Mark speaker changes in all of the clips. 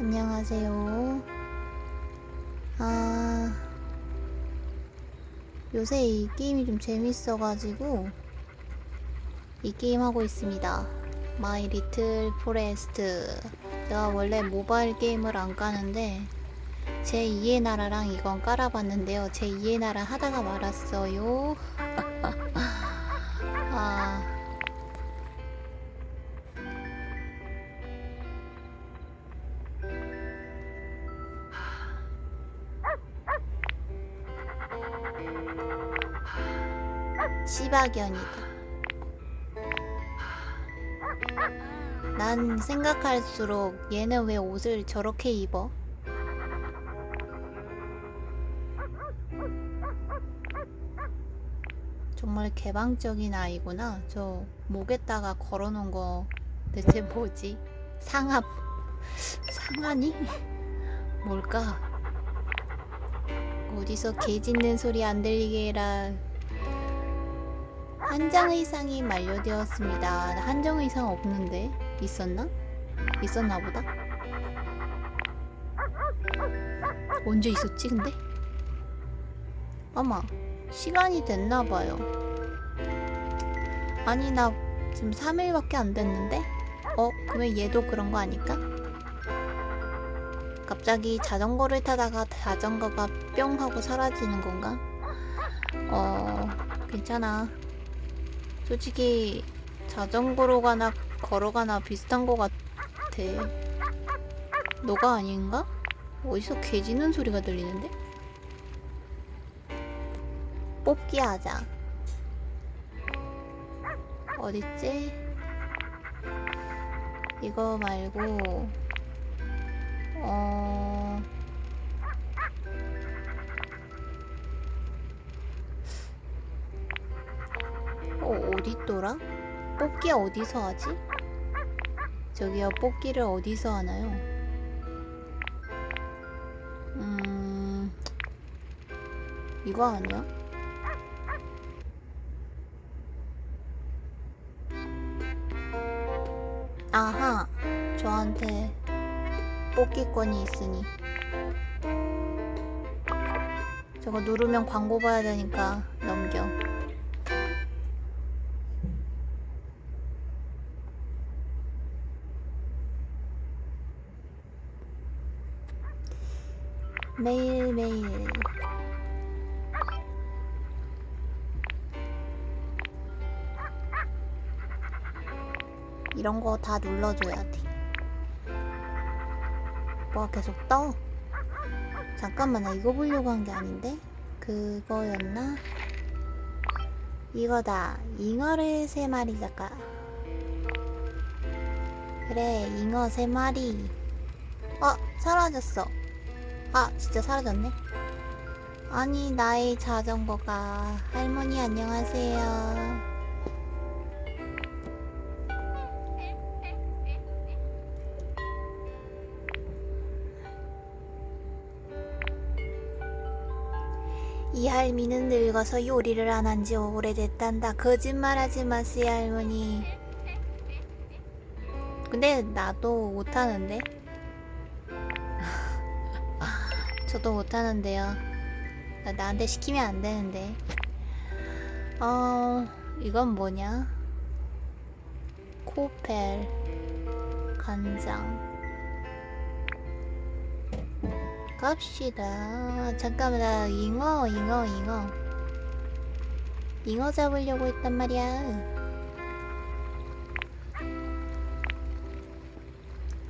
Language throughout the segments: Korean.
Speaker 1: 안녕하세요. 아, 요새 이 게임이 좀 재밌어가지고 이 게임 하고 있습니다. 마이 리틀 포레스트. 제가 원래 모바일 게임을 안 까는데 제 2의 나라랑 이건 깔아봤는데요. 제 2의 나라 하다가 말았어요. 시바견이다. 난 생각할수록 얘는 왜 옷을 저렇게 입어? 정말 개방적인 아이구나. 저 목에다가 걸어놓은 거 대체 뭐지? 상압? 상하니? 뭘까? 어디서 개 짖는 소리 안 들리게 해라. 한장 의상이 만료되었습니다. 한정 의상 없는데 있었나? 있었나 보다. 언제 있었지 근데? 아마 시간이 됐나 봐요. 아니 나 지금 3일밖에 안 됐는데? 어? 그러면 얘도 그런 거 아닐까? 갑자기 자전거를 타다가 자전거가 뿅 하고 사라지는 건가? 어, 괜찮아. 솔직히 자전거로 가나 걸어가나 비슷한 거 같아. 너가 아닌가? 어디서 개 짖는 소리가 들리는데? 뽑기 하자. 어딨지? 이거 말고 어... 어, 어딨더라? 뽑기 어디서 하지? 저기요, 뽑기를 어디서 하나요? 음, 이거 아니야? 아하, 저한테 뽑기권이 있으니. 저거 누르면 광고 봐야 되니까 넘겨. 매일매일 이런 거 다 눌러줘야 돼. 뭐가 계속 떠? 잠깐만, 나 이거 보려고 한 게 아닌데? 그거였나? 이거다. 잉어를 세 마리 잡아. 그래, 잉어 세 마리. 어, 사라졌어. 아, 진짜 사라졌네. 아니, 나의 자전거가. 할머니, 안녕하세요. 이 할미는 늙어서 요리를 안 한 지 오래됐단다. 거짓말 하지 마세요, 할머니. 근데 나도 못하는데? 저도 못하는데요. 나- 나한테 시키면 안 되는데. 어, 이건 뭐냐? 코펠, 간장. 갑시다. 잠깐만, 나 잉어, 잉어, 잉어. 잉어 잡으려고 했단 말이야.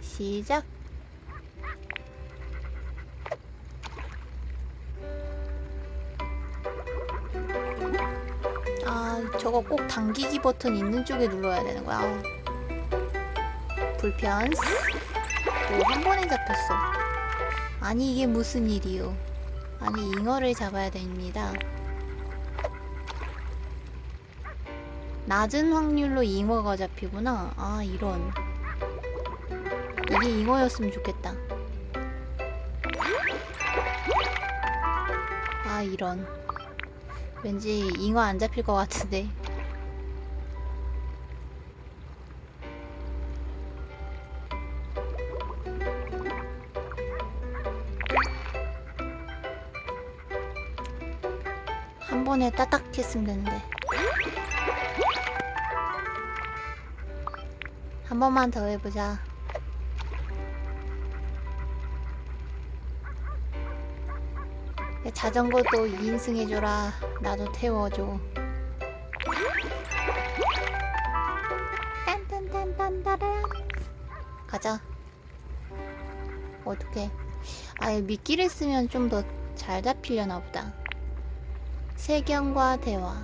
Speaker 1: 시작. 당기기 버튼 있는 쪽에 눌러야 되는 거야. 불편. 오, 한 번에 잡혔어. 아니, 이게 무슨 일이요? 아니, 잉어를 잡아야 됩니다. 낮은 확률로 잉어가 잡히구나. 아, 이런. 이게 잉어였으면 좋겠다. 아, 이런. 왠지 잉어 안 잡힐 것 같은데. 한 번에 따딱 했으면 되는데. 한 번만 더 해보자. 야, 자전거도 2인승 해줘라. 나도 태워줘. 가자. 어떻게? 아, 미끼를 쓰면 좀 더 잘 잡히려나 보다. 세경과 대화.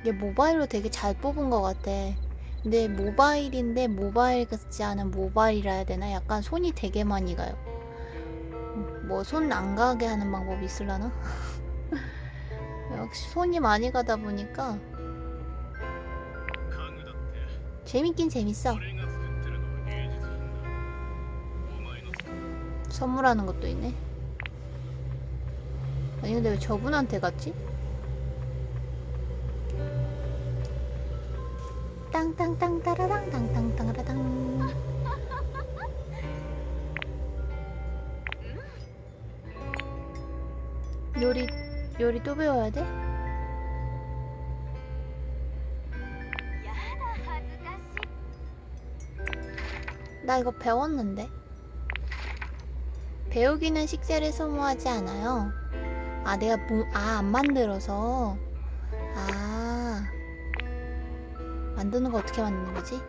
Speaker 1: 이게 모바일로 되게 잘 뽑은 것 같아. 근데 모바일인데 모바일 같지 않은 모바일이라 해야 되나? 약간 손이 되게 많이 가요. 뭐 손 안 가게 하는 방법이 있을라나? 역시 손이 많이 가다 보니까 재밌긴 재밌어. 선물하는 것도 있네 아니 근데 왜 저분한테 갔지? 땅땅땅 따라당 땅땅땅 따라당 요리 요리 또 배워야 돼? 나 이거 배웠는데 배우기는 식재를 소모하지 않아요. 아, 내가 뭐, 아, 안 만들어서. 아. 만드는 거 어떻게 만드는 거지?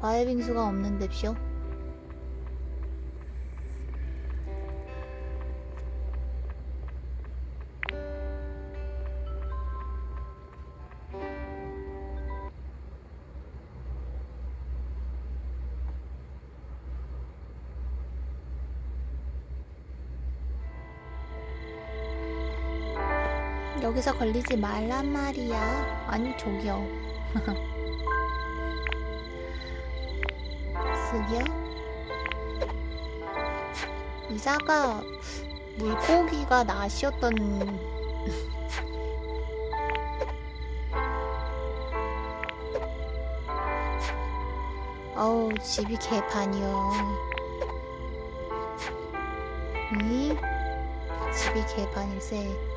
Speaker 1: 과일 빙수가 없는 데, 쇼. 여기서 걸리지 말란 말이야. 아니, 저기요. 쓰기요? 이사가 물고기가 낫이었던 어우 집이 개판이요 이 집이 개판일세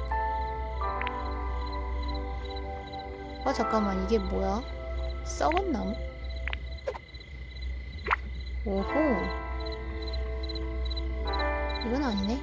Speaker 1: 어 잠깐만 이게 뭐야? 썩은 나무? 오호. 이건 아니네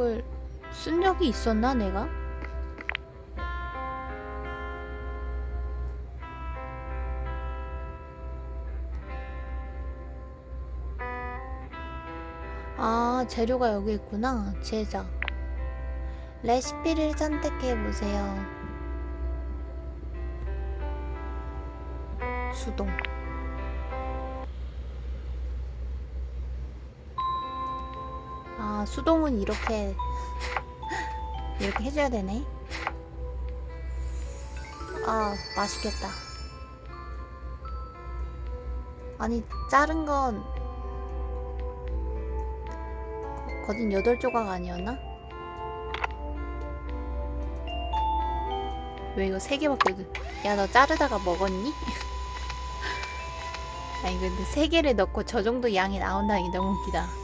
Speaker 1: 부엌을 쓴 적이 있었나 내가? 아 재료가 여기 있구나. 제작. 레시피를 선택해 보세요. 수동 아 수동은 이렇게 이렇게 해줘야 되네 아 맛있겠다 아니 자른 건 거- 거진 8조각 아니었나? 왜 이거 3개밖에 야너 자르다가 먹었니? 아니 근데 3개를 넣고 저 정도 양이 나온다니 너무 웃기다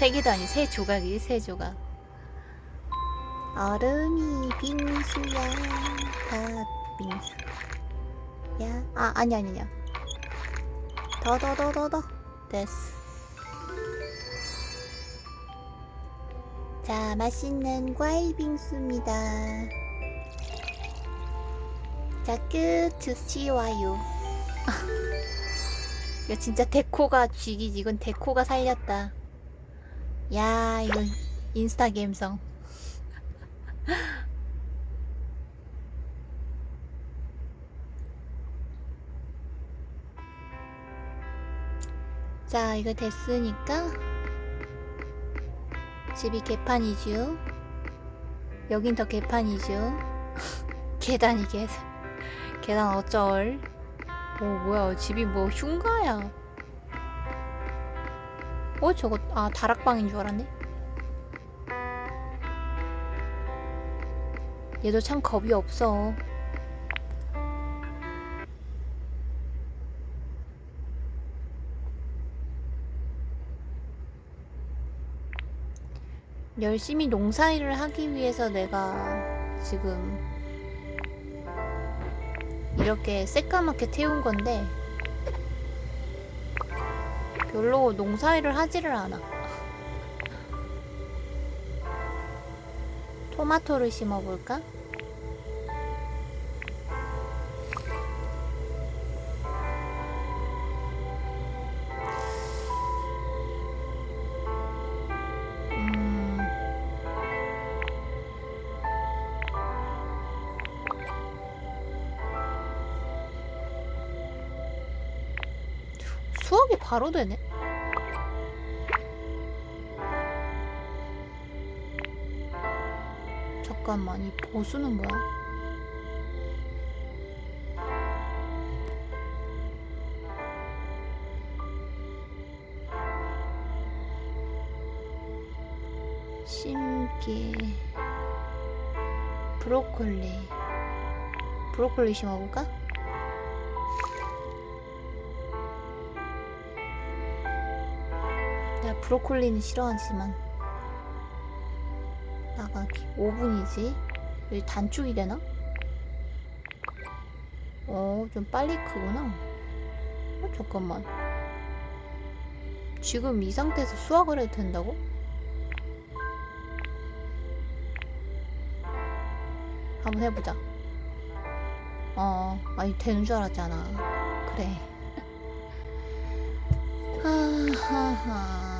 Speaker 1: 3개도 아니 3조각이 3조각. 얼음이 빙수야 팥빙수 야, 아 아니 아니 아니야. 더더 더 더 더. 됐어. 자 맛있는 과일 빙수입니다. 자 끝. 주시와요. 이거 진짜 데코가 쥐기지 이건 데코가 살렸다 야 이건 인스타 감성 자 이거 됐으니까 집이 개판이죠. 여긴 더 개판이죠. 계단이 계단. 계단 어쩔. 오 뭐야 집이 뭐 흉가야. 어 저거 아 다락방인 줄 알았네. 얘도 참 겁이 없어. 열심히 농사일을 하기 위해서 내가 지금 이렇게 새까맣게 태운 건데 별로 농사일을 하지를 않아. 토마토를 심어볼까? 수확이 바로 되네. 잠깐만, 이 보수는 뭐야? 심기 브로콜리 브로콜리 심어볼까? 브로콜리는 싫어하지만 나가기 5분이지 여기 단축이 되나? 어, 좀 빨리 크구나. 어, 잠깐만. 지금 이 상태에서 수확을 해도 된다고? 한번 해보자. 어, 아니, 되는 줄 알았잖아. 그래. 하하하.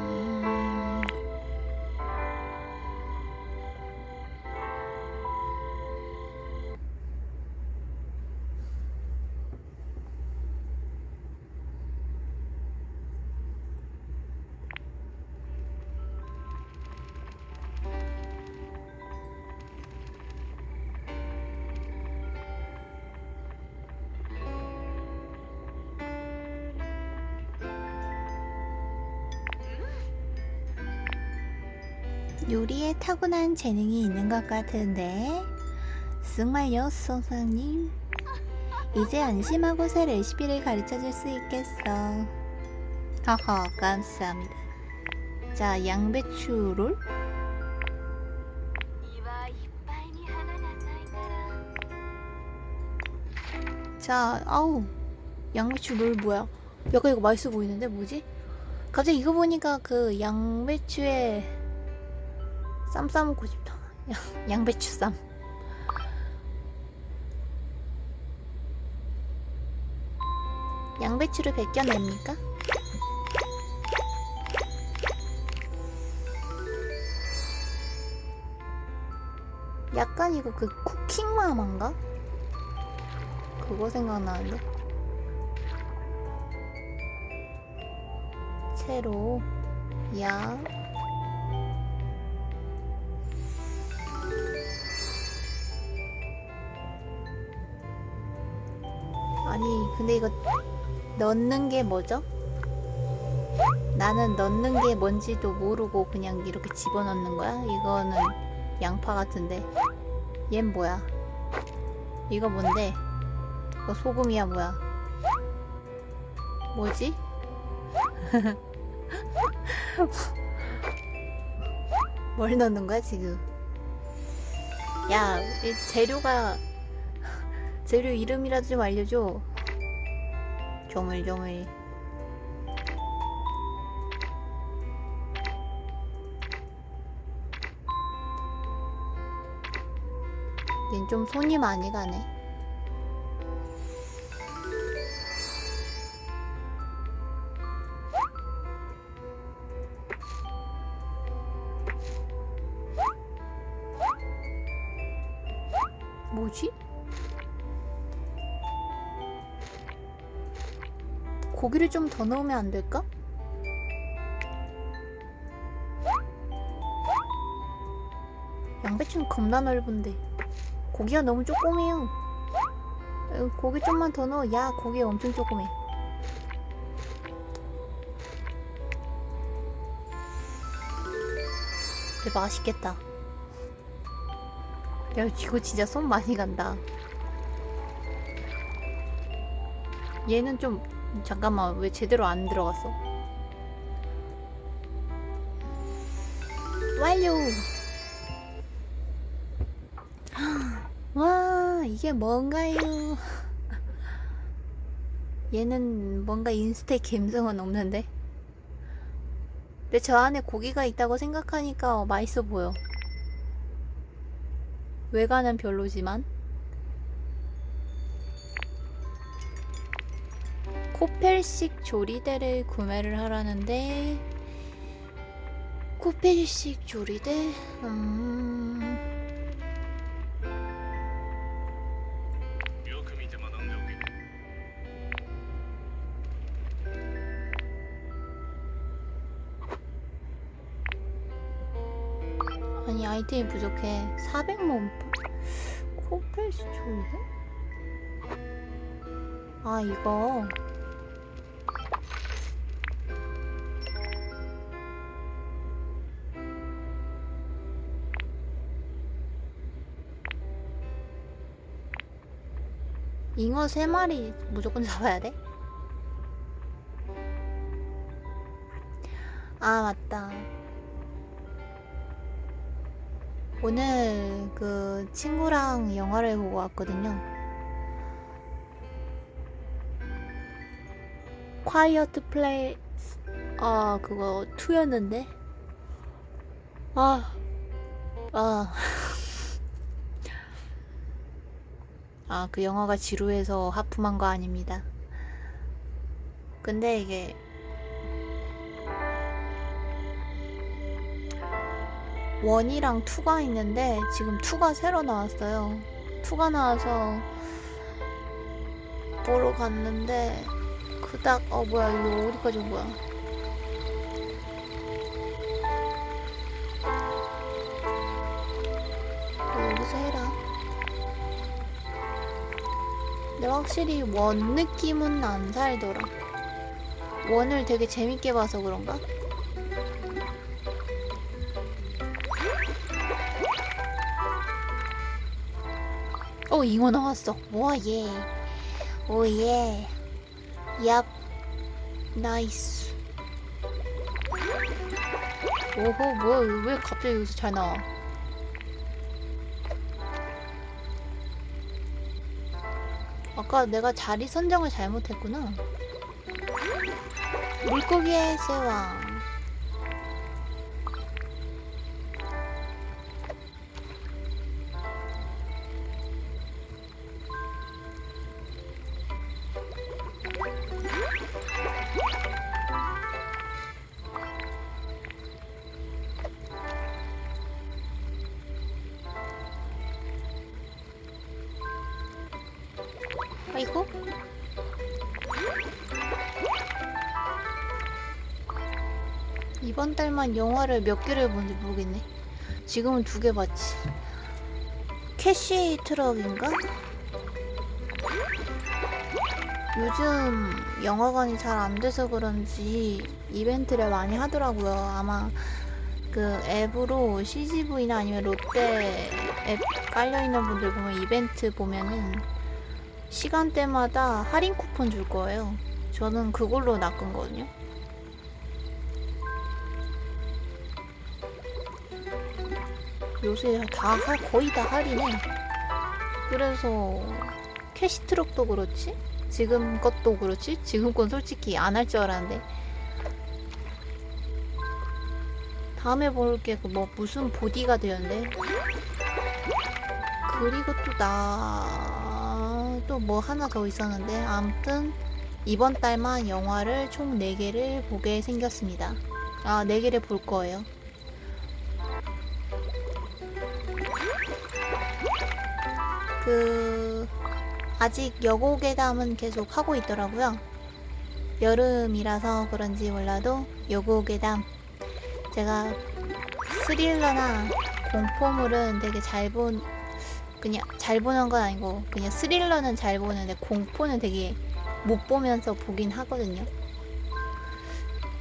Speaker 1: 요리에 타고난 재능이 있는 것 같은데. 정말요 선생님? 이제 안심하고 새 레시피를 가르쳐줄 수 있겠어. 허허 감사합니다. 자 양배추를 자 아우 양배추 롤 뭐야? 약간 이거 맛있어 보이는데 뭐지? 갑자기 이거 보니까 그 양배추에 쌈 싸먹고 싶다 양, 양배추 쌈 양배추를 벗겨냅니까? 약간 이거 그 쿠킹 마마인가? 그거 생각나는데 채로 약 근데 이거 넣는 게 뭐죠? 나는 넣는 게 뭔지도 모르고 그냥 이렇게 집어넣는 거야? 이거는 양파 같은데 얜 뭐야? 이거 뭔데? 이거 소금이야 뭐야? 뭐지? 뭘 넣는 거야 지금? 야, 이 재료가 재료 이름이라도 좀 알려줘. 조물조물. 얜 좀 손이 많이 가네. 고기를 좀 더 넣으면 안 될까? 양배추는 겁나 넓은데. 고기가 너무 조그매요. 어, 고기 좀만 더 넣어. 야 고기 엄청 조그매. 근데 맛있겠다. 야 이거 진짜 손 많이 간다. 얘는 좀 잠깐만 왜 제대로 안 들어갔어? 완료! 와 이게 뭔가요? 얘는 뭔가 인스테 감성은 없는데? 근데 저 안에 고기가 있다고 생각하니까 맛있어 보여. 외관은 별로지만 코펠식 조리대를 구매를 하라는데 코펠식 조리대? 음... 아니 아이템이 부족해 400만 코펠식 조리대? 아 이거 잉어 3마리 무조건 잡아야 돼? 아 맞다 오늘 그 친구랑 영화를 보고 왔거든요 콰이어트 플레이 아 그거 2였는데 아 아. 아, 그 영화가 지루해서 하품한 거 아닙니다. 근데 이게 원이랑 투가 있는데 지금 투가 새로 나왔어요. 투가 나와서 보러 갔는데 그닥 어 뭐야 이거 어디까지 온 거야? 근데 확실히 원 느낌은 안 살더라. 원을 되게 재밌게 봐서 그런가? 어, 잉어 나왔어. 와, 예. 오, 예. 얍. 나이스. 오호, 뭐야, 왜 갑자기 여기서 잘 나와? 아까 내가 자리 선정을 잘못했구나. 물고기의 제왕. 아이고. 이번 달만 영화를 몇 개를 본지 모르겠네. 지금은 두 개 봤지. 캐시 트럭인가? 요즘 영화관이 잘 안 돼서 그런지 이벤트를 많이 하더라고요. 아마 그 앱으로 CGV나 아니면 롯데 앱 깔려있는 분들 보면 이벤트 보면은 시간대마다 할인 쿠폰 줄 거예요. 저는 그걸로 낚은거든요. 요새 다 하- 거의 다 할인해. 그래서 캐시 트럭도 그렇지? 지금 것도 그렇지? 지금 건 솔직히 안 할 줄 알았는데. 다음에 볼게 그 뭐 무슨 보디가드였는데. 그리고 또 나 또 뭐 하나 더 있었는데 아무튼 이번 달만 영화를 총 4개를 보게 생겼습니다. 아, 4개를 볼 거예요. 그 아직 여고 괴담은 계속 하고 있더라고요. 여름이라서 그런지 몰라도 여고 괴담 제가 스릴러나 공포물은 되게 잘 본, 그냥 잘 보는 건 아니고, 그냥 스릴러는 잘 보는데, 공포는 되게 못 보면서 보긴 하거든요.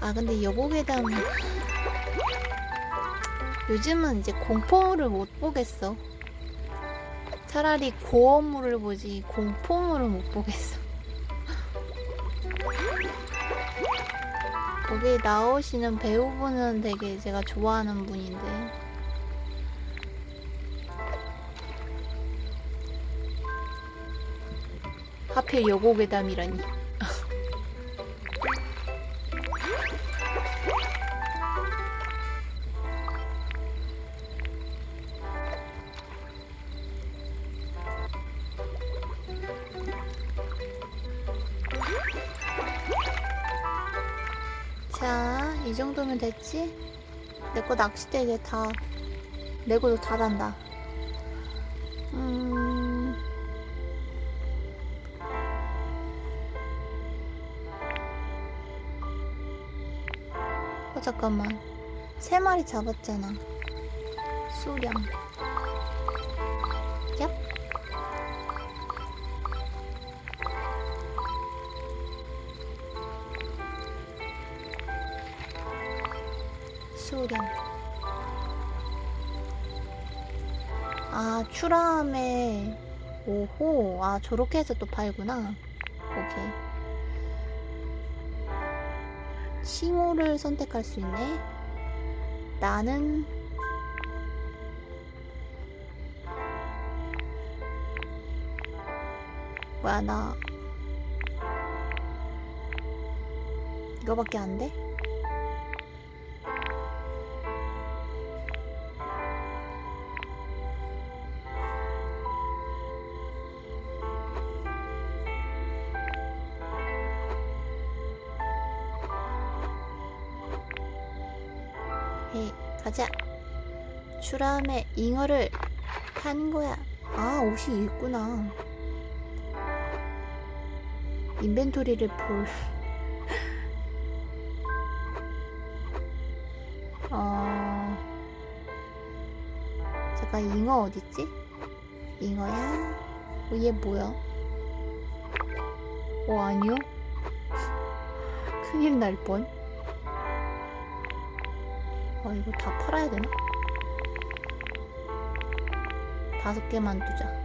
Speaker 1: 아, 근데 여고괴담. 요즘은 이제 공포물을 못 보겠어. 차라리 고어물을 보지, 공포물을 못 보겠어. 거기 나오시는 배우분은 되게 제가 좋아하는 분인데. 하필 여고괴담이라니. 자, 이 정도면 됐지? 내 거 낚싯대 이제 다, 내고도 다 단다. 음. 어, 잠깐만. 세 마리 잡았잖아. 수량. 얍. 수량. 아, 추람에 오호. 아, 저렇게 해서 또 팔구나. 오케이. 칭호를 선택할 수 있네. 나는 뭐야 나 이거밖에 안 돼? 추람의 잉어를 판 거야 아 옷이 있구나 인벤토리를 볼 어... 잠깐 잉어 어딨지? 잉어야? 어, 얘 뭐야? 어 아니요? 큰일 날 뻔. 아 이거 다 팔아야 되나? 다섯 개만 두자.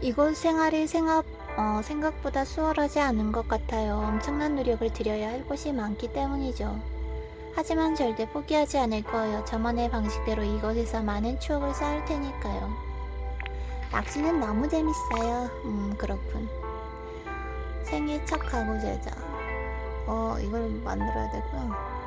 Speaker 1: 이곳 생활이 생각, 어, 생각보다 수월하지 않은 것 같아요. 엄청난 노력을 들여야 할 곳이 많기 때문이죠. 하지만 절대 포기하지 않을 거예요. 저만의 방식대로 이곳에서 많은 추억을 쌓을 테니까요. 낚시는 너무 재밌어요. 음, 그렇군. 생일 첫 가구 제자. 어, 이걸 만들어야 되구나.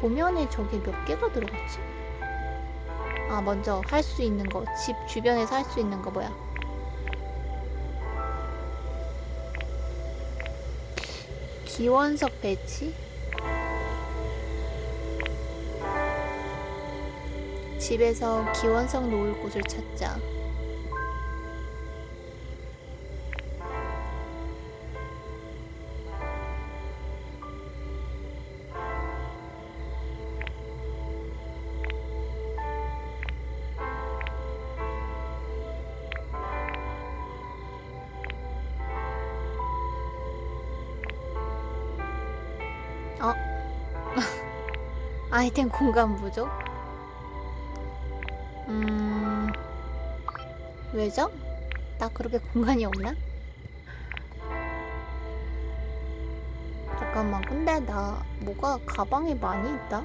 Speaker 1: 도면에 저게 몇 개가 들어갔지? 아, 먼저 할 수 있는 거. 집 주변에서 할 수 있는 거 뭐야? 기원석 배치? 집에서 기원석 놓을 곳을 찾자. 아이템 공간 부족? 음... 왜죠? 나 그렇게 공간이 없나? 잠깐만, 근데 나 뭐가 가방에 많이 있다?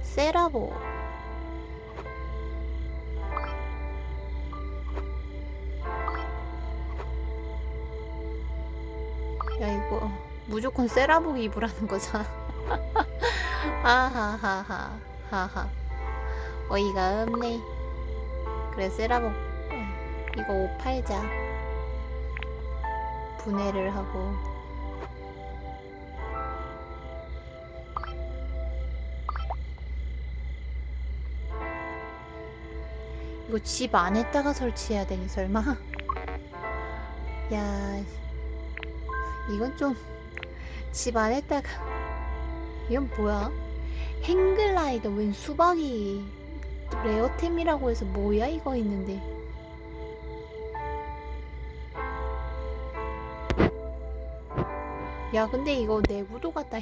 Speaker 1: 세라보. 무조건 세라복 입으라는 거잖아. 아하하하. 하하. 어이가 없네. 그래, 세라복. 어, 이거 옷 팔자. 분해를 하고. 이거 집 안에다가 설치해야 되니, 설마? 야, 이건 좀 집 안에다가 이건 뭐야? 행글라이더 웬 수박이 레어템이라고 해서 뭐야? 이거 있는데. 야 근데 이거 내구도 같다.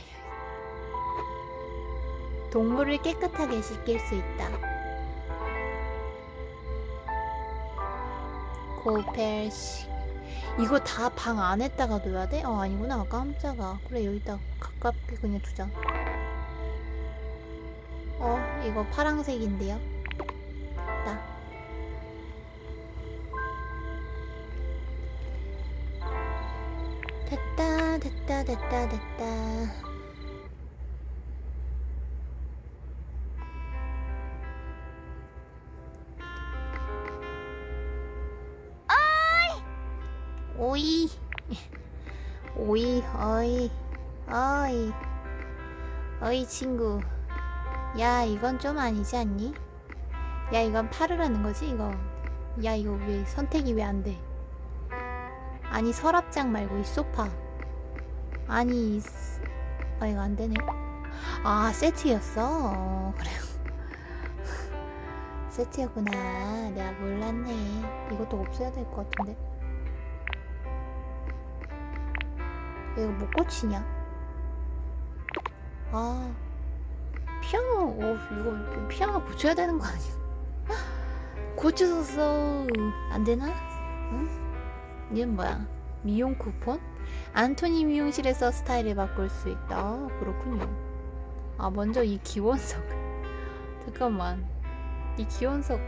Speaker 1: 동물을 깨끗하게 씻길 수 있다. 고펠식 이거 다 방 안에다가 둬야 돼? 어 아니구나. 깜짝아. 그래 여기다 가깝게 그냥 두자. 어 이거 파랑색인데요? 됐다 됐다 됐다 됐다 됐다 오이 어이 어이 어이 친구. 야 이건 좀 아니지 않니? 야 이건 파르라는 거지 이거. 야 이거 왜 선택이 왜 안 돼? 아니 서랍장 말고 이 소파. 아니 이 스- 아 이거 안 되네. 아 세트였어? 어, 그래요 세트였구나. 내가 몰랐네. 이것도 없애야 될 것 같은데 야, 이거 못 고치냐? 아 피아노 어 이거 피아노 고쳐야 되는 거 아니야? 고쳐줬어 안 되나? 응? 이건 뭐야? 미용 쿠폰? 안토니 미용실에서 스타일을 바꿀 수 있다. 아, 그렇군요. 아 먼저 이 기원석 잠깐만 이 기원석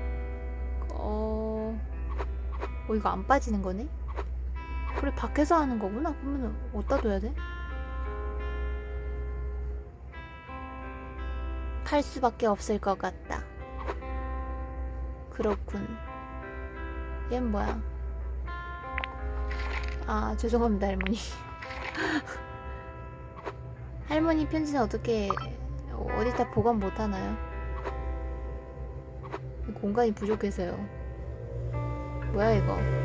Speaker 1: 어... 어 이거 안 빠지는 거네? 그래 밖에서 하는 거구나. 그러면 어디다 둬야 돼? 팔 수밖에 없을 것 같다. 그렇군. 얜 뭐야? 아 죄송합니다 할머니. 할머니 편지는 어떻게 어디다 보관 못 하나요? 공간이 부족해서요. 뭐야 이거?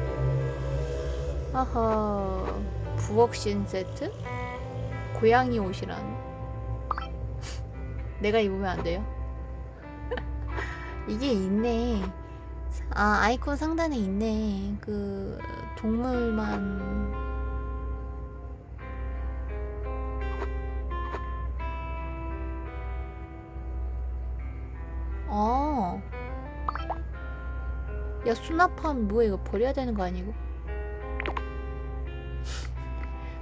Speaker 1: 아하 부엌신 세트? 고양이 옷이란 내가 입으면 안 돼요? 이게 있네 아 아이콘 상단에 있네 그 동물만 어. 야 수납함 뭐야 이거 버려야 되는 거 아니고?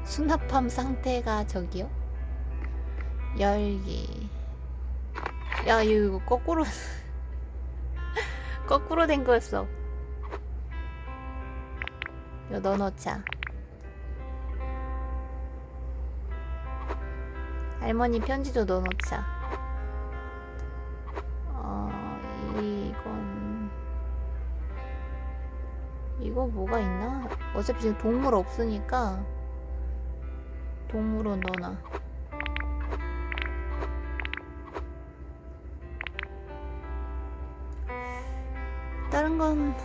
Speaker 1: 수납함 상태가 저기요? 열기. 야, 이거 거꾸로. 거꾸로 된 거였어. 이거 넣어놓자. 할머니 편지도 넣어놓자. 어, 이건. 이거 뭐가 있나? 어차피 지금 동물 없으니까. 동물원 넣어놔. 다른 건